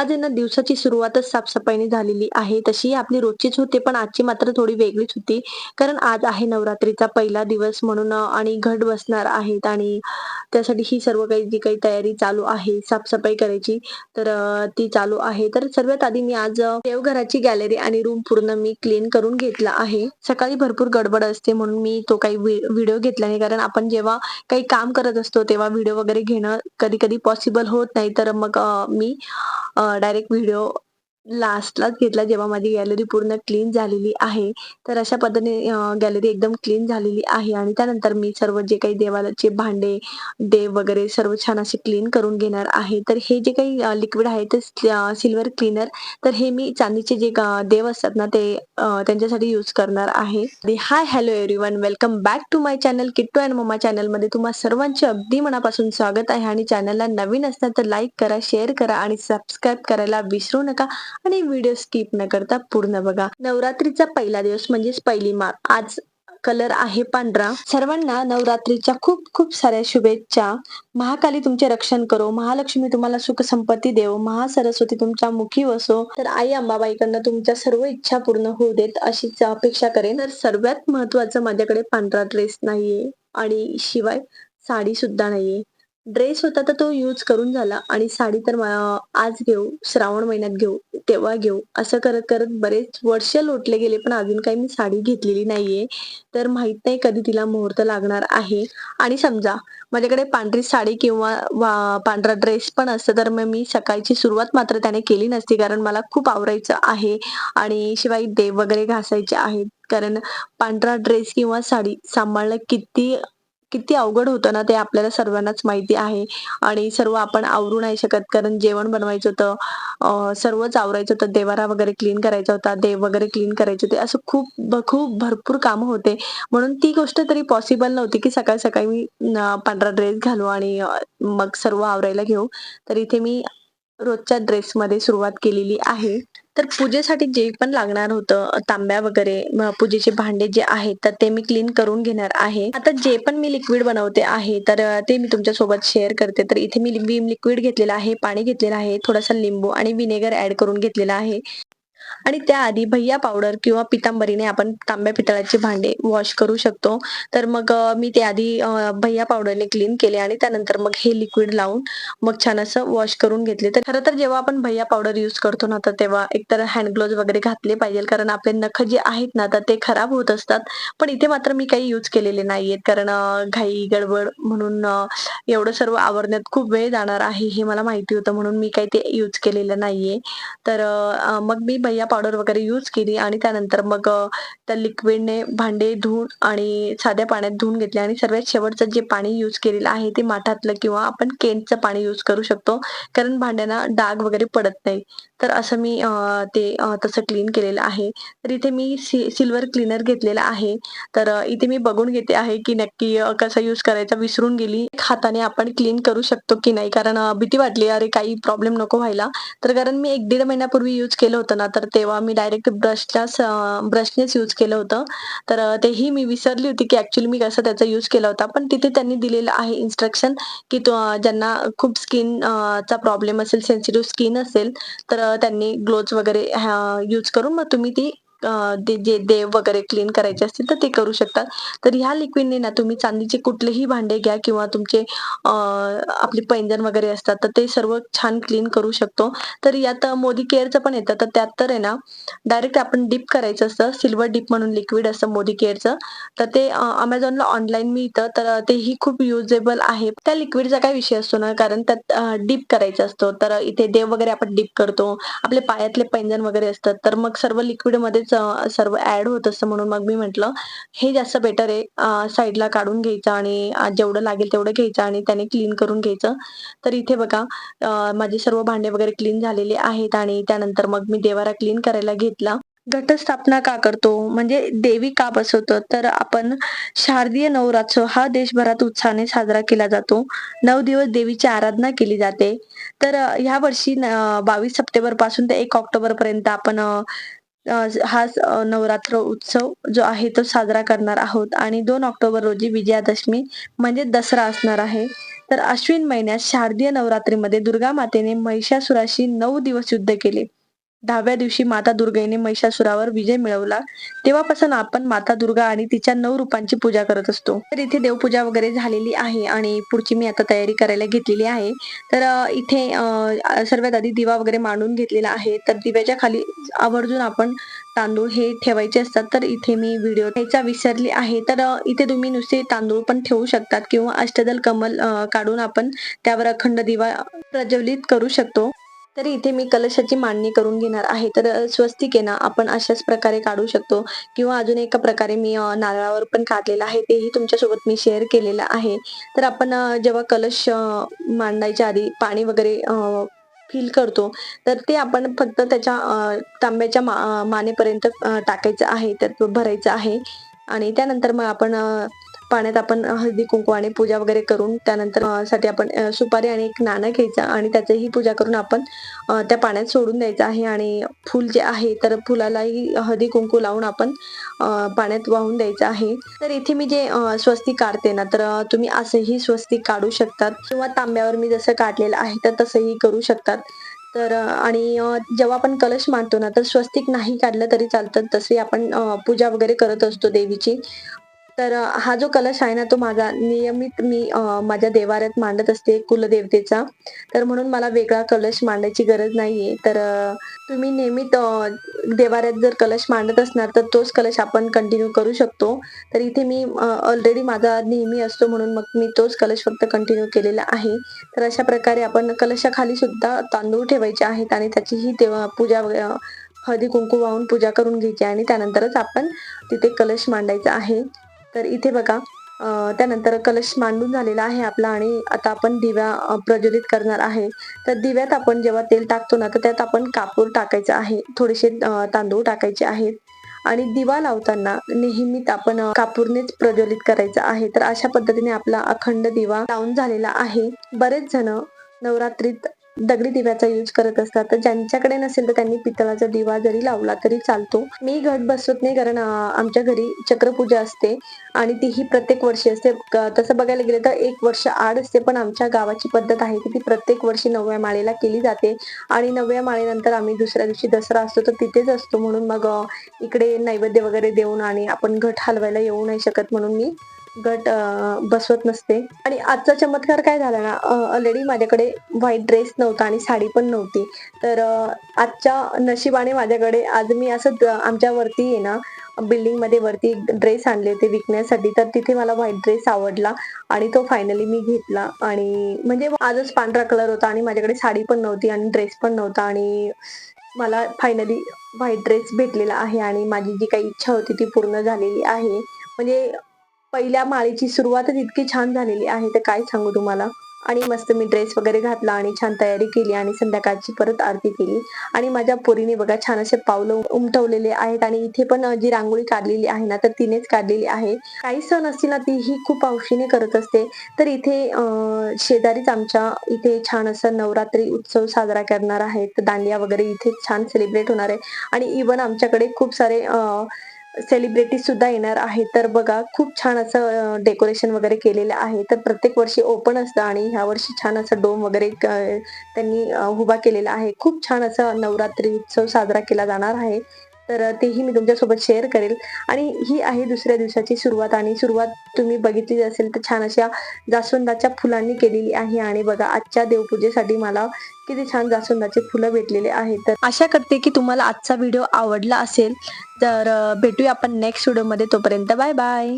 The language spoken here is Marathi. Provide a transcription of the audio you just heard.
आज ना दिवसाची सुरुवातच साफसफाईने झालेली आहे. तशी आपली रोजचीच होते पण आजची मात्र थोडी वेगळीच होती. कारण आज आहे नवरात्रीचा पहिला दिवस म्हणून आणि घट बसणार आहेत आणि त्यासाठी ही सर्व काही जी काही तयारी चालू आहे साफसफाई करायची तर ती चालू आहे. तर सर्वात आधी मी आज देवघराची गॅलरी आणि रूम पूर्ण मी क्लीन करून घेतला आहे. सकाळी भरपूर गडबड असते म्हणून मी तो काही व्हिडिओ घेतला नाही. कारण आपण जेव्हा काही काम करत असतो तेव्हा व्हिडिओ वगैरे घेणं कधी कधी पॉसिबल होत नाही. तर मग मी डायरेक्ट व्हिडिओ लास्टलाच घेतला जेव्हा माझी गॅलरी पूर्ण क्लीन झालेली आहे. तर अशा पद्धतीने गॅलरी एकदम क्लीन झालेली आहे आणि त्यानंतर मी सर्व जे काही देवालाचे भांडे देव वगैरे सर्व छान असे क्लीन करून घेणार आहे. तर हे जे काही लिक्विड आहे ते सिल्वर क्लीनर तर हे मी चांदीचे जे देव असतात ना ते त्यांच्यासाठी यूज करणार आहे. Hi hello everyone welcome back to my channel Kittu and mamma चॅनलमध्ये तुम्हा सर्वांचे अगदी मनापासून स्वागत आहे. आणि चॅनलला नवीन असणार तर लाईक करा शेअर करा आणि सबस्क्राईब करायला विसरू नका. आणि व्हिडिओ स्किप न करता पूर्ण बघा. नवरात्रीचा पहिला दिवस म्हणजेच पहिली मार आज कलर आहे पांढरा. सर्वांना नवरात्रीच्या खूप खूप साऱ्या शुभेच्छा. महाकाली तुमचे रक्षण करो. महालक्ष्मी तुम्हाला सुख संपत्ती देव. महासरस्वती तुमच्या मुखी वसो तर आई अंबाबाईकडनं तुमच्या सर्व इच्छा पूर्ण होऊ देत अशीच अपेक्षा करेन. तर सर्वात महत्वाचं माझ्याकडे पांढरा ड्रेस नाहीये. आणि शिवाय साडी सुद्धा नाहीये. ड्रेस होता तर तो यूज करून झाला. आणि साडी तर आज घेऊ श्रावण महिन्यात घेऊ तेव्हा घेऊ असं करत करत बरेच वर्ष लोटले गेले पण अजून काही मी साडी घेतलेली नाहीये. तर माहीत नाही कधी तिला मुहूर्त लागणार आहे. आणि समजा माझ्याकडे पांढरी साडी किंवा वा- पांढरा ड्रेस पण असतं तर मग मी सकाळची सुरुवात मात्र त्याने केली नसती कारण मला खूप आवरायचं आहे. आणि शिवाय देव वगैरे घासायचे आहेत. कारण पांढरा ड्रेस किंवा साडी सांभाळणं किती किती अवघड होतं ना ते आपल्याला सर्वांनाच माहिती आहे. आणि सर्व आपण आवरू नाही शकत. कारण जेवण बनवायचं होतं सर्वच आवरायचं होतं. देवारा वगैरे क्लीन करायचा होता. देव वगैरे क्लीन करायचे होते. असं खूप खूप भरपूर कामं होते. म्हणून ती गोष्ट तरी पॉसिबल नव्हती की सकाळी सकाळी मी पांढरा ड्रेस घालू आणि मग सर्व आवरायला घेऊ. तर इथे मी रोजच्या ड्रेसमध्ये सुरुवात केलेली आहे. तर पूजेसाठी जे पण लागणार होतं तांब्या वगैरे पूजेचे भांडे जे आहेत तर ते मी क्लीन करून घेणार आहे. आता जे पण मी लिक्विड बनवते आहे तर ते मी तुमच्यासोबत शेअर करते. तर इथे मी विम लिक्विड घेतलेलं आहे पाणी घेतलेलं आहे थोडासा लिंबू आणि विनेगर ऍड करून घेतलेला आहे. आणि त्याआधी भैया पावडर किंवा पितांबरीने आपण तांब्या पितळाचे भांडे वॉश करू शकतो. तर मग मी ते आधी भैया पावडरने क्लीन केले आणि त्यानंतर मग हे लिक्विड लावून मग छान असं वॉश करून घेतले. तर खरं तर जेव्हा आपण भैया पावडर युज करतो ना तर तेव्हा एकतर हँड ग्लोव्ह वगैरे घातले पाहिजे कारण आपले नख जे आहेत ना तर ते खराब होत असतात. पण इथे मात्र मी काही युज केलेले नाहीयेत. कारण घाई गडबड म्हणून एवढं सर्व आवरण्यात खूप वेळ जाणार आहे हे मला माहिती होतं म्हणून मी काही ते युज केलेलं नाहीये. तर मग मी भैया पावडर वगैरे यूज केली आणि त्यानंतर मग त्या लिक्विडने भांडे धुवून आणि साध्या पाण्यात धुवून घेतले आणि सर्वात शेवटचं जे पाणी यूज केलेलं आहे ते माठातलं किंवा आपण केनचं पाणी यूज करू शकतो. कारण भांड्यांना डाग वगैरे पडत नाही. तर असं मी ते तसं क्लीन केलेलं आहे. तर इथे मी सिल्वर क्लीनर घेतलेला आहे. तर इथे मी बघून घेते आहे की नक्की कसा यूज करायचा विसरून गेली. हाताने आपण क्लीन करू शकतो की नाही? कारण भीती वाटली अरे काही प्रॉब्लेम नको व्हायला. तर कारण मी एक दीड महिन्यापूर्वी यूज केलं होतं ना तर तेव्हा मी डायरेक्ट ब्रशलाच ब्रशनेच यूज केलं होतं. तर तेही मी विसरली होती की ऍक्च्युली मी कसं त्याचा यूज केला होता. पण तिथे त्यांनी दिलेलं आहे इन्स्ट्रक्शन की तो ज्यांना खूप स्किन चा प्रॉब्लेम असेल सेन्सिटिव्ह स्किन असेल तर त्यांनी ग्लोव्ज वगैरे यूज करून मग तुम्ही ती जे देव वगैरे क्लीन करायचे असतील तर ते करू शकतात. तर ह्या लिक्विडने ना तुम्ही चांदीचे कुठलेही भांडे घ्या किंवा तुमचे आपले पैंजण वगैरे असतात तर ते सर्व छान क्लीन करू शकतो. तर यात मोदी केअरचं पण येतं. तर त्यात तर आहे ना डायरेक्ट आपण डिप करायचं असतं. सिल्वर डिप म्हणून लिक्विड असतं मोदी केअरचं. तर ते अमेझॉनला ऑनलाईन मिळतं. तर तेही खूप युजेबल आहे. त्या लिक्विडचा काय विषय असतो ना कारण त्यात डिप करायचं असतो. तर इथे देव वगैरे आपण डिप करतो. आपले पायातले पैंजण वगैरे असतात. तर मग सर्व लिक्विडमध्येच सर्व ऍड होत असतं म्हणून मग मी म्हंटल हे जास्त बेटर आहे साईडला काढून घ्यायचं आणि जेवढं लागेल तेवढं घ्यायचं आणि त्याने क्लीन करून घ्यायचं. तर इथे बघा माझे सर्व भांडे वगैरे क्लीन झालेले आहेत आणि त्यानंतर मग मी देवारा क्लीन करायला घेतला. घटस्थापना का करतो? म्हणजे देवी का बसवतो? तर आपण शारदीय नवरात्र हा देशभरात उत्साहाने साजरा केला जातो. नऊ दिवस देवीची आराधना केली जाते. तर ह्या वर्षी बावीस सप्टेंबरपासून ते एक ऑक्टोबर पर्यंत आपण हा नवरात्र उत्सव जो आहे तो साजरा करणार आहोत. आणि दोन ऑक्टोबर रोजी विजयादशमी म्हणजे दसरा असणार आहे. तर अश्विन महिन्यात शारदीय नवरात्रीमध्ये दुर्गा मातेने महिषासुराशी नऊ दिवस युद्ध केले. दहाव्या दिवशी माता दुर्गेने महिषासुरावर विजय मिळवला. तेव्हापासून आपण माता दुर्गा आणि तिच्या नऊ रूपांची पूजा करत असतो. तर इथे देवपूजा वगैरे झालेली आहे आणि पुढची मी आता तयारी करायला घेतलेली आहे. तर इथे सर्वात आधी दिवा वगैरे मांडून घेतलेला आहे. तर दिव्याच्या खाली आवर्जून आपण तांदूळ हे ठेवायचे असतात. तर इथे मी व्हिडिओ घ्यायचा विसरली आहे. तर इथे तुम्ही नुसते तांदूळ पण ठेवू शकतात किंवा अष्टदल कमल काढून आपण त्यावर अखंड दिवा प्रज्वलित करू शकतो. तर इथे मी कलशाची मांडणी करून घेणार आहे. तर अ, स्वस्तिक आहे ना आपण अशाच प्रकारे काढू शकतो किंवा अजून एका प्रकारे मी नारळावर पण काढलेलं आहे. तेही तुमच्यासोबत मी शेअर केलेलं आहे. तर आपण जेव्हा कलश मांडायच्या आधी पाणी वगैरे फील करतो तर ते आपण फक्त त्याच्या तांब्याच्या मा मानेपर्यंत टाकायचं आहे तर भरायचं आहे. आणि त्यानंतर मग आपण पाण्यात आपण हळदी आणि पूजा वगैरे करून त्यानंतरसाठी आपण सुपारी आणि एक नाणं घ्यायचं आणि त्याचीही पूजा करून आपण त्या पाण्यात सोडून द्यायचं आहे आणि फुल जे आहे तर फुलालाही हळदी कुंकू लावून आपण पाण्यात वाहून द्यायचं आहे. तर इथे मी जे स्वस्ती स्वस्तिक काढते ना तर तुम्ही असंही स्वस्तिक काढू शकतात. किंवा तांब्यावर मी जसं काढलेलं आहे तर तसंही करू शकतात. तर आणि जेव्हा आपण कलश मांडतो ना तर स्वस्तिक नाही काढलं तरी चालतं. तसे आपण पूजा वगैरे करत असतो देवीची. तर हा जो कलश आहे ना तो माझा नियमित मी माझ्या देवाऱ्यात मांडत असते कुलदेवतेचा. तर म्हणून मला वेगळा कलश मांडायची गरज नाहीये. तर तुम्ही नेहमीत देवाऱ्यात जर कलश मांडत असणार तर तोच कलश आपण कंटिन्यू करू शकतो. तर इथे मी ऑलरेडी माझा नेहमी असतो म्हणून मग मी तोच कलश फक्त कंटिन्यू केलेला आहे. तर अशा प्रकारे आपण कलशाखाली सुद्धा तांदूळ ठेवायचे आहेत आणि त्याचीही तेव्हा पूजा हळदी कुंकू वाहून पूजा करून घ्यायची आणि त्यानंतरच आपण तिथे कलश मांडायचा आहे. तर इथे बघा त्यानंतर कलश मांडून झालेला आहे आपला आणि आता आपण दिव्या प्रज्वलित करणार आहे. तर दिव्यात आपण जेव्हा तेल टाकतो ना तर त्यात आपण कापूर टाकायचं आहे. थोडेसे तांदूळ टाकायचे आहेत. आणि दिवा लावताना नेहमीच आपण कापूरनेच प्रज्वलित करायचं आहे. तर अशा पद्धतीने आपला अखंड दिवा लावून झालेला आहे. बरेच जण नवरात्रीत दगडी दिव्याचा यूज करत असतात. तर ज्यांच्याकडे नसेल तर त्यांनी पितळाचा दिवा जरी लावला तरी चालतो. मी घट बसवत नाही कारण आमच्या घरी चक्रपूजा असते आणि तीही प्रत्येक वर्षी असते. तसं बघायला गेलं तर एक वर्ष आड असते पण आमच्या गावाची पद्धत आहे की ती प्रत्येक वर्षी नवव्या माळेला केली जाते. आणि नवव्या माळेनंतर आम्ही दुसऱ्या दिवशी दसरा असतो तर तिथेच असतो. म्हणून मग इकडे नैवेद्य वगैरे देऊन आणि आपण घट हलवायला येऊ नाही शकत म्हणून मी गट बसवत नसते. आणि आजचा चमत्कार काय झाला ना ऑलरेडी माझ्याकडे व्हाईट ड्रेस नव्हता आणि साडी पण नव्हती. तर आजच्या नशिबाने माझ्याकडे आज मी असं आमच्यावरती आमच्या वरती आहे ना बिल्डिंगमध्ये वरती ड्रेस आणले होते विकण्यासाठी. तर तिथे मला व्हाईट ड्रेस आवडला आणि तो फायनली मी घेतला. आणि म्हणजे आजच पांढरा कलर होता आणि माझ्याकडे साडी पण नव्हती आणि ड्रेस पण नव्हता आणि मला फायनली व्हाईट ड्रेस भेटलेला आहे आणि माझी जी काही इच्छा होती ती पूर्ण झालेली आहे. म्हणजे पहिल्या माळेची सुरुवातच इतकी छान झालेली आहे तर काय सांगू तुम्हाला? आणि मस्त मी ड्रेस वगैरे घातला आणि छान तयारी केली आणि संध्याकाळची परत आरती केली. आणि माझ्या पोरीने बघा छान असे पावलं उमटवलेले आहेत आणि इथे पण जी रांगोळी काढलेली आहे ना तर तिनेच काढलेली आहे. काही सण असतील ना ती ही खूप हौशीने करत असते. तर इथे शेजारीच आमच्या इथे छान असं नवरात्री उत्सव साजरा करणार आहेत. दांडिया वगैरे इथे छान सेलिब्रेट होणार आहे. आणि इवन आमच्याकडे खूप सारे सेलिब्रिटी सुद्धा येणार आहे. तर बघा खूप छान असं डेकोरेशन वगैरे केलेलं आहे. तर प्रत्येक वर्षी ओपन असतं आणि ह्या वर्षी छान असं डोम वगैरे त्यांनी उभा केलेला आहे. खूप छान असं नवरात्री उत्सव साजरा केला जाणार आहे. तर तेही मी तुमच्यासोबत शेअर करेल. आणि ही आहे दुसऱ्या दिवसाची सुरुवात आणि सुरुवात तुम्ही बघितली असेल तर छान अशा जास्वंदाच्या फुलांनी केलेली आहे. आणि बघा आजच्या देवपूजेसाठी मला किती छान जास्वंदाचे फुलं भेटलेले आहेत. तर आशा करते की तुम्हाला आजचा व्हिडिओ आवडला असेल. तर भेटूया आपण नेक्स्ट व्हिडिओमध्ये तोपर्यंत बाय बाय